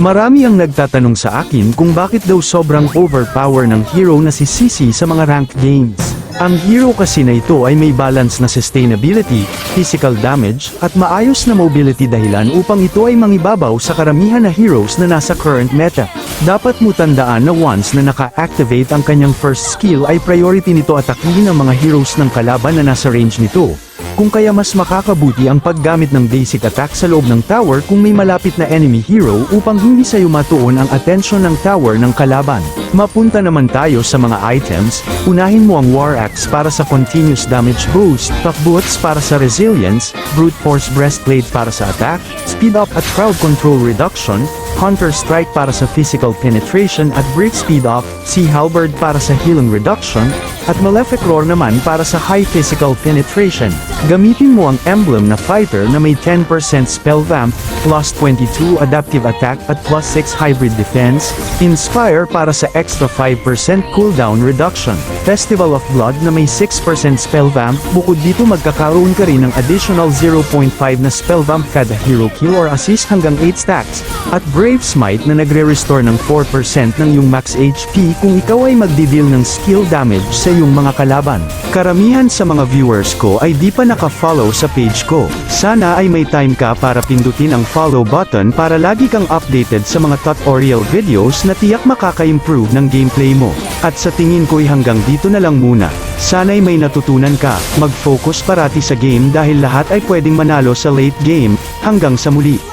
Marami ang nagtatanong sa akin kung bakit daw sobrang overpower ng hero na si Sisi sa mga ranked games. Ang hero kasi na ito ay may balance na sustainability, physical damage, at maayos na mobility dahilan upang ito ay mangibabaw sa karamihan na heroes na nasa current meta. Dapat mo tandaan na once na naka-activate ang kanyang first skill ay priority nito atakihin ang mga heroes ng kalaban na nasa range nito. Kung kaya mas makakabuti ang paggamit ng basic attack sa loob ng tower kung may malapit na enemy hero upang hindi sa'yo matuon ang atensyon ng tower ng kalaban. Mapunta naman tayo sa mga items, unahin mo ang War Axe para sa continuous damage boost, Tough Boots para sa resilience, Brute Force Breastplate para sa attack, Speed Up at Crowd Control Reduction, Counter Strike para sa physical penetration at Break Speed Up, Sea Halberd para sa healing reduction, at Malefic Roar naman para sa high physical penetration. Gamitin mo ang emblem na fighter na may 10% spell vamp, plus 22 adaptive attack at plus 6 hybrid defense, Inspire para sa extra 5% cooldown reduction, Festival of Blood na may 6% spell vamp, bukod dito magkakaroon ka rin ng additional 0.5 na spell vamp kada hero kill or assist hanggang 8 stacks, at Brave Smite na nagre-restore ng 4% ng iyong max HP kung ikaw ay magdi-deal ng skill damage sa iyong mga kalaban. Karamihan sa mga viewers ko ay di pa naka-follow sa page ko. Sana ay may time ka para pindutin ang follow button para lagi kang updated sa mga tutorial videos na tiyak makaka-improve ng gameplay mo. At sa tingin ko'y hanggang dito na lang muna. Sana'y may natutunan ka, mag-focus parati sa game dahil lahat ay pwedeng manalo sa late game, hanggang sa muli.